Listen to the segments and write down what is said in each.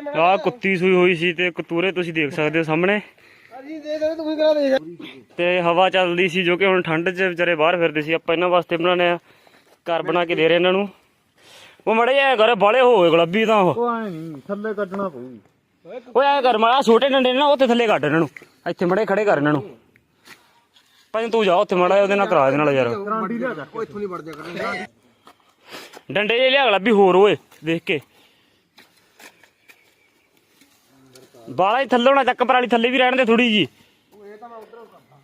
ਮੈਂ ਆਹ ਕੁੱਤੀ ਸੂਈ ਹੋਈ ਸੀ ਤੇ ਕਤੂਰੇ ਤੁਸੀਂ ਦੇਖ ਸਕਦੇ ਹੋ ਸਾਹਮਣੇ। ਅਸੀਂ ਦੇ ਦੇ ਤੂੰ ਵੀ ਕਰਾ ਦੇ ਤੇ ਹਵਾ ਚੱਲਦੀ ਸੀ ਜੋ ਕਿ ਹੁਣ ਠੰਡ 'ਚ ਵਿਚਾਰੇ ਬਾਹਰ ਫਿਰਦੇ ਸੀ। ਆਪਾਂ ਇਹਨਾਂ ਵਾਸਤੇ ਬਣਾਣੇ ਆ। ਘਰ ਬਣਾ ਕੇ ਦੇ ਰਹੇ ਇਹਨਾਂ ਨੂੰ। ਉਹ ਮੜੇ ਜਾਇਆ ਕਰ ਬਾਲੇ ਹੋਏ ਗਲੱਬੀ ਤਾਂ ਉਹ। ਐ ਨਹੀਂ ਥੱਲੇ ਕੱਢਣਾ ਪਊ। ਓਏ ਐ ਕਰ ਮਾੜਾ ਛੋਟੇ ਡੰਡੇ ਨੇ ਨਾ ਉੱਥੇ ਥੱਲੇ ਕੱਢ ਇਹਨਾਂ ਨੂੰ। ਇੱਥੇ ਮੜੇ ਖੜੇ ਕਰ ਇਹਨਾਂ ਨੂੰ। ਭਾਈ ਤੂੰ ਜਾ ਉੱਥੇ ਮੜਾ ਉਹਦੇ ਨਾਲ ਕਰਾ ਦੇ ਨਾਲ ਯਾਰ। ਗਰਾਂਡੀ ਲਿਆ ਜਾ ਉਹ ਇੱਥੋਂ ਨਹੀਂ ਵੜ ਜਾ ਕਰਨਾ। ਡੰਡੇ ਜੇ ਲਿਆ ਗਲੱਬੀ ਹੋਰ ਓਏ ਦੇਖ ਕੇ। ਬਾਲਾ ਹੀ ਥੱਲੇ ਹੋਣਾ ਚੱਕ ਪਰਾਲੀ ਥੱਲੇ ਵੀ ਰਹਿਣ ਦੇ ਥੋੜੀ ਜੀ ਇਹ ਤਾਂ ਮੈਂ ਉਧਰੋਂ ਕਰਦਾ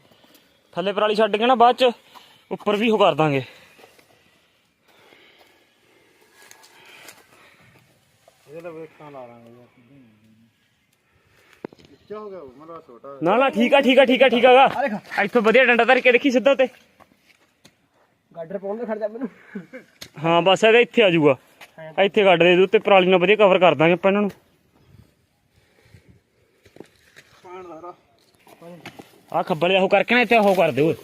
ਥੱਲੇ ਪਰਾਲੀ ਛੱਡ ਕੇ ਨਾ ਬਾਅਦ ਚ ਉੱਪਰ ਵੀ ਉਹ ਕਰ ਦਾਂਗੇ। ਇਹਦੇ ਲਈ ਵੇਖਾਂ ਲਾ ਲਾਂਗੇ ਯਾਰ। ਇੱਚਾ ਹੋ ਗਿਆ ਮਤਲਬ ਛੋਟਾ ਨਾ ਨਾ ਠੀਕ ਆ ਠੀਕ ਆ ਠੀਕ ਆ ਠੀਕ ਆਗਾ ਇੱਥੋਂ ਵਧੀਆ ਡੰਡਾ ਧਰ ਕੇ ਦੇਖੀ ਸਿੱਧਾ ਤੇ। ਗਾਡਰ ਪਾਉਣ ਦੇ ਖੜ ਜਾ ਮੈਨੂੰ। ਹਾਂ ਬਸ ਇਹਦੇ ਇੱਥੇ ਆ ਜਾਊਗਾ। ਇੱਥੇ ਕੱਢ ਦੇ ਇਹਦੇ ਉੱਤੇ ਪਰਾਲੀ ਨਾਲ ਵਧੀਆ ਕਵਰ ਕਰ ਦਾਂਗੇ ਆਪਾਂ ਇਹਨਾਂ ਨੂੰ। ਆ ਖੱਬਲੇ ਉਹ ਕਰਕੇ ਨਾ ਇੱਥੇ ਉਹ ਕਰ ਦੇ ਓਏ।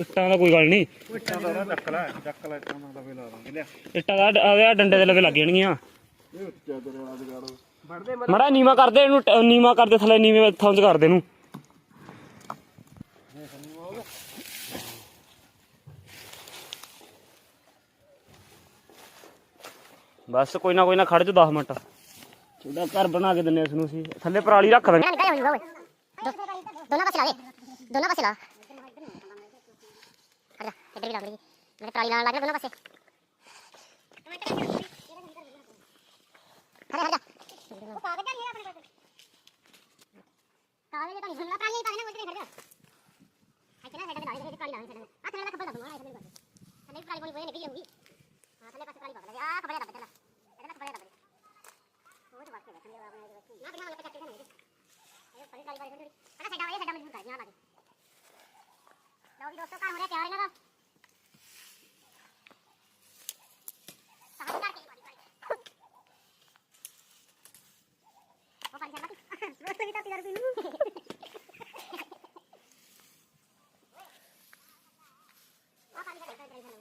ਇੱਟਾਂ ਦਾ ਕੋਈ ਗੱਲ ਨਹੀਂ। ਇੱਟਾਂ ਦਾ ਚੱਕ ਲੈ ਚੱਕ ਲੈ ਇੱਟਾਂ ਦਾ ਵੇ ਲਾ ਦਾਂਗੇ ਲਿਆ ਇੱਟਾਂ ਦਾ ਆ ਡੰਡੇ ਦੇ ਲਵੇ ਲੱਗ ਜਾਣਗੀਆਂ। ਇਹ ਉੱਚਾ ਤੇਰੇ ਵਾਲਾ ਜਗਾੜੋ ਵੜਦੇ ਮੜਾ ਨੀਵਾ ਕਰਦੇ ਇਹਨੂੰ ਨੀਵਾ ਕਰਦੇ ਥੱਲੇ ਨੀਵੇਂ ਥਾਂ ਚ ਕਰਦੇ ਇਹਨੂੰ। ਬਸ ਕੋਈ ਨਾ ਕੋਈ ਨਾ ਖੜ ਜਾ 10 ਮਿੰਟ। ਛੋਟਾ ਘਰ ਬਣਾ ਕੇ ਦਿੰਨੇ ਇਸ ਨੂੰ ਅਸੀਂ। ਥੱਲੇ ਪਰਾਲੀ ਰੱਖ ਦਾਂਗੇ। ਨਿਕਲ ਹੋਈ ਹੋਵੇ ਦੋਨਾਂ ਪਾਸੇ ਲਾ ਦੇ ਦੋਨਾਂ ਪਾਸੇ ਲਾ ਹਟ ਜਾ ਇੱਧਰ ਵੀ ਲੱਗ ਰਹੀ ਮੇਰੇ ਟਰਾਲੀ ਲਾਣ ਲੱਗ ਰਿਹਾ ਦੋਨਾਂ ਪਾਸੇ ਹਰੇ ਹਟ ਜਾ ਉਹ ਕਾਗਜ਼ ਨਹੀਂ ਆਪਣੇ ਕੋਲ ਕਾਗਜ਼ ਤਾਂ ਨਹੀਂ ਹੁੰਦਾ ਟਰਾਲੀ ਤਾਂ ਨਾ ਉੱਧਰ ਖੜ ਜਾ ਇੱਥੇ ਨਾ ਸਾਡਾ ਨਾਲ ਟਰਾਲੀ ਲਾਣ ਸਾਡਾ ਆ ਥੱਲੇ ਖੱਬਲ ਦਾ ਥੱਲੇ ਥੱਲੇ ਟਰਾਲੀ ਕੋਲ ਕੋਈ ਨਿਕਲ ਜਾਊਗੀ ਹਾਂ ਥੱਲੇ ਪਾਸੇ ਟਰਾਲੀ ਪਕੜ ਲੈ ਆ ਖੱਬਲੇ ਦਾ ਬੱਚਾ ਇਹਦਾ ਖੱਬਲੇ ਦਾ ਬੱਚਾ ਉਹ ਤਾਂ ਵਾਸਤੇ ਬੈਠੇ ਆ ਆਪਣੇ ਨਾ ਬਿਨਾ ਵਾਲੇ ਪਚਾਤੇ ਨਾ ਇਹ ਪਰੀ ਟਰਾਲੀ ਵਾਲੀ ਅਰੇ ਸਾਡਾ ਇਹ ਸਾਡਾ ਮਜ਼ਬੂਤ ਕਰ ਯਹਾਂ ਲਾ ਦੇ ਲਓ ਜੀ ਦੋਸਤੋ ਕੰਮ ਹੋ ਰਿਹਾ ਤਿਆਰ ਇਹਨਾਂ ਦਾ ਸਾਹ ਕਰਕੇ ਪਾਣੀ ਪਾਣੀ ਉਹ ਪਾਣੀ ਚੱਲਦਾ ਦੋਸਤੋ ਵੀ ਤਾਂ ਤਿਆਰ ਪੀਣੂ ਆ ਪਾਣੀ ਦਾ ਦੇਖੋ ਇਧਰ ਇਧਰ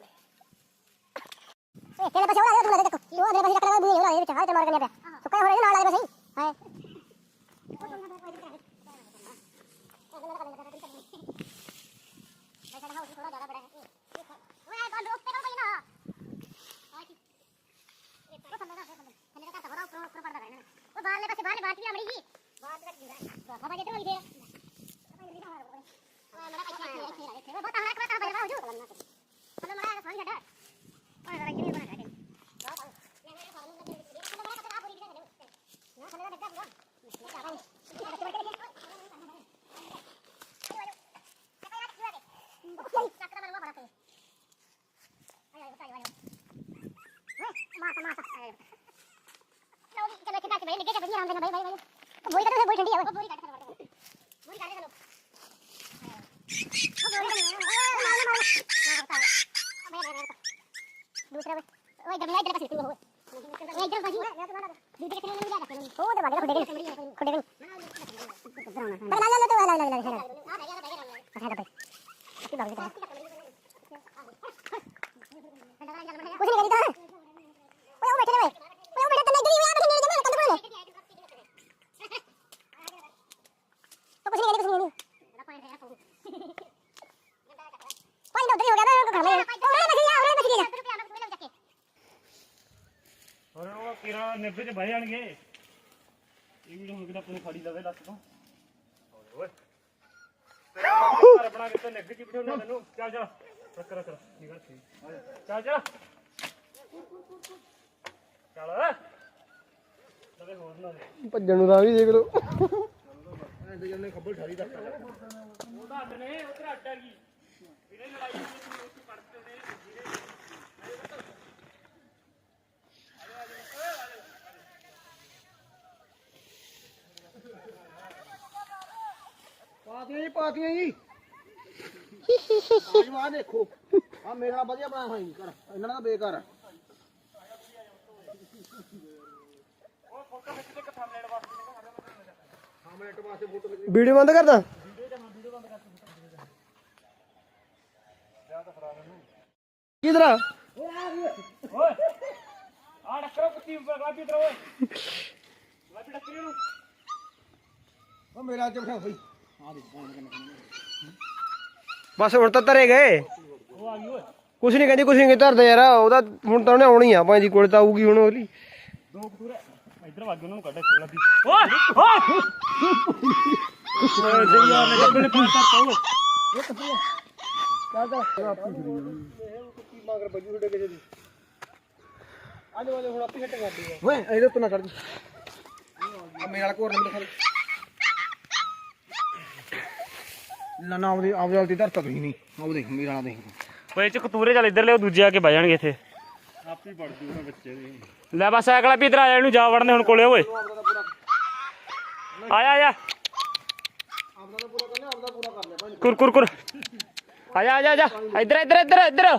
ਇਹ ਤੇਰੇ ਪਾਸੇ ਉਹ ਆ ਤੂੰ ਦੇਖੋ ਉਹ ਅਗਲੇ ਪਾਸੇ ਰੱਖ ਲਗਾ ਬੂਹੇ ਉਹ ਵਿੱਚ ਹਾਏ ਤੇ ਮਾਰ ਕੇ ਪਿਆ ਸੁੱਕਾ ਹੋ ਰਿਹਾ ਨਾਲ ਆ ਬਸ ਹਾਏ ਸਾਡਾ ਹਾਊਸ ਥੋੜਾ ਜ਼ਿਆਦਾ ਬੜਾ ਹੈ ਓਏ ਬੰਦ ਉੱਤੇ ਕਰ ਬਈ ਨਾ ਉਹ ਥੱਲੇ ਦਾ ਥੱਲੇ ਦਾ ਥੋੜਾ ਉੱਪਰ ਉੱਪਰ ਪੜਦਾ ਰਹਿਣਾ ਉਹ ਬਾਹਰਲੇ ਪਾਸੇ ਬਾਹਰਲੇ ਬਾਹਰ ਵੀ ਅਮੜੀ ਜੀ ਬਾਹਰ ਦੇ ਵਿੱਚ ਹਵਾ ਜੇ ਢੋਲੀ ਦੇ ਮੜਾ ਇੱਥੇ ਇੱਥੇ ਇੱਥੇ ਬਹੁਤ ਹਰਾ ਕਰਤਾ ਬਈ ਬਾਹੂ ਜੋ ਮੜਾ ਮੜਾ ਸਾਂ ਛੱਡ ਓਏ ਜ਼ਰਾ ਕਿਵੇਂ ਬਣਾ ਕੇ ਨਾ ਮੇਰੇ ਫਾਰਮ ਦੇ ਵਿੱਚ ਮੜਾ ਕਰਾ ਪੂਰੀ ਕਿਹਨੇ ਨਾ ਥੱਲੇ ਦਾ ਡੱਗਾ ਬੁਲਾ ਚੱਕਰ ਮਾਰਵਾ ਬੜਾ ਤੇ ਆਇਆ ਬਤਾ ਆਇਆ ਮਾਤਾ ਮਾਤਾ ਆਇਆ ਲਓ ਜੀ ਚਲੋ ਕਿੱਦਾਂ आराम करना भाई भाई भाई बोरी काटो बोरी ठंडी है बोरी काटो बोरी काटो चलो दूसरा ओए डबल लाइट लगा सकते हो ओए इधर बाजी दूसरे के लिए लगा सकते हो ओ दबा दे खुद दे खुद दे ਮੈਂ ਮੈਂ ਬਸ ਜਾ ਉਰੇ ਬਸ ਜਾ ਹੋਰ ਉਹ ਕਿਰਾ ਨਿੱਬੇ ਚ ਬਹਿ ਜਾਣਗੇ। ਇਹ ਵੀ ਹੁਣ ਕਿਤੇ ਆਪਣੇ ਫੜੀ ਲਵੇ ਲੱਤ ਤੋਂ। ਹੋਰ ਓਏ। ਘਰ ਬਣਾ ਕੇ ਤੇ ਨਿੱਗ ਚ ਬਿਠਾਉਣਾ ਤੈਨੂੰ ਚੱਲ ਚੱਲ ਰੱਖ ਰੱਖ ਨਿਕਲ ਸੀ ਚੱਲ ਚੱਲ ਚੱਲ ਲਵੇ ਹੋਰ ਨਾ ਦੇ। ਭੱਜਣ ਨੂੰ ਤਾਂ ਵੀ ਦੇਖ ਲਓ। ਐਂ ਤੇ ਜੰਨੇ ਖੱਬਲ ਠਾਰੀ ਦਾ ਉਹਦਾ ਨੇ ਉਧਰ ਅੱਡਾ ਗਈ ਪਾਤੀਆਂ ਜੀ ਪਾਤੀਆਂ ਜੀ। ਆਜੋ ਆ ਦੇਖੋ। ਆ ਮੇਰੇ ਨਾਲ ਵਧੀਆ ਬਣਾਇਆ ਹੋਈ ਕਰ ਇਹਨਾਂ ਦਾ ਬੇਕਾਰ ਹੈ ਵੀਡੀਓ ਬੰਦ ਕਰਦਾ ਕਿਧਰ ਆ? ਓਏ ਆ ਡੱਕਰੋ ਕੁੱਤੀ ਉੱਪਰ ਗਲਾਬੀ ਇਧਰ ਓਏ। ਗਲਾਬੀ ਡੱਕਰੀ ਨੂੰ ਉਹ ਮੇਰਾ ਚ ਬਿਠਾ ਬਈ। ਆ ਦੇਖ ਪਾਣੀ ਕਿੰਨਾ ਬਸ ਹੁਣ ਤਾਂ ਧਰੇ ਗਏ। ਉਹ ਆ ਗਈ ਓਏ। ਕੁਛ ਨਹੀਂ ਕਹਿੰਦੀ ਕੁਛ ਨਹੀਂ ਧਰਦੇ ਯਾਰ ਉਹਦਾ ਹੁਣ ਤਾਂ ਉਹਨੇ ਆਉਣੀ ਆ ਭਾਂ ਜੀ ਕੋਲ ਤਾਂ ਆਊਗੀ ਹੁਣ ਉਹਦੀ। ਦੋ ਕਤੂਰੇ ਇਧਰ ਵਗ ਉਹਨਾਂ ਨੂੰ ਕੱਢ ਗਲਾਬੀ। ਓਏ ਓਏ। ਓਏ ਸਹੀ ਆ ਮੇਰੇ ਕੋਲ ਪਾਸ ਕਰ ਓਏ ਓਏ ਇਹਦੇ ਉੱਤੇ ਨਾ ਚੜ ਜੀ। ਆ ਮੇਰੇ ਵਾਲਾ ਕੋਰ ਨੰਬਰ ਖਾ ਨਾ ਨਾ ਆਪਦੀ ਆਪਦੀ ਵਾਲੀ ਧਰਤਾ ਤੁਸੀਂ ਨਹੀਂ। ਉਹ ਦੇਖ ਮੇਰਾ ਨਾਲ ਦੇਖ। ਓਏ ਇਹ ਚ ਕਤੂਰੇ ਚੱਲ ਇੱਧਰ ਲਿਓ ਦੂਜੇ ਆ ਕੇ ਬਹਿ ਜਾਣਗੇ ਇੱਥੇ। ਆਪੀ ਪੜ ਜੂਗਾ ਬੱਚੇ ਦੇ ਲੈ ਬਸ ਇਧਰ ਆ ਜਾ ਇਹਨੂੰ ਜਾ ਵੜਨੇ ਹੁਣ ਕੋਲੇ ਓਏ। ਆਇਆ ਆਇਆ। ਆਪਦਾ ਤਾਂ ਪੂਰਾ ਕਰਨਾ ਆਪਦਾ ਪੂਰਾ ਕਰ ਕੁਰ ਕੁਰ। ਕੁਰ ਆਜਾ ਆਜਾ ਆਜਾ ਇੱਧਰ ਇੱਧਰ ਇੱਧਰ ਇੱਧਰ। ਆ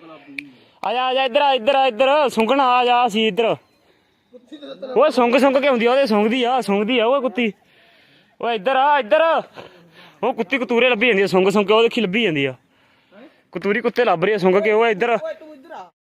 ਗੁਲਾਬੀ ਆਜਾ ਆਜਾ ਇੱਧਰ ਆ ਇੱਧਰ ਆ, ਇੱਧਰ। ਸੁੰਘਣਾ ਆ ਜਾ ਸੀ ਇੱਧਰ। ਓਏ, ਸੁੰਘ ਸੁੰਘ ਕੇ ਹੁੰਦੀ ਆ, ਉਹਦੇ ਸੁੰਘਦੀ ਆ ਸੁੰਘਦੀ ਆ, ਓਏ ਕੁੱਤੀ। ਓਏ, ਇੱਧਰ ਆ, ਇੱਧਰ। ਉਹ ਕੁੱਤੀ ਕਤੂਰੇ ਲੱਭੀ ਜਾਂਦੀ ਆ, ਸੁੰਘ ਸੁੰਘ ਕੇ ਉਹ ਦੇਖੀ ਲੱਭੀ ਜਾਂਦੀ ਆ। ਕਤੂਰੀ ਕੁੱਤੇ ਲੱਭ ਰਹੀ ਆ, ਸੁੰਘ ਕੇ। ਓਏ, ਇੱਧਰ।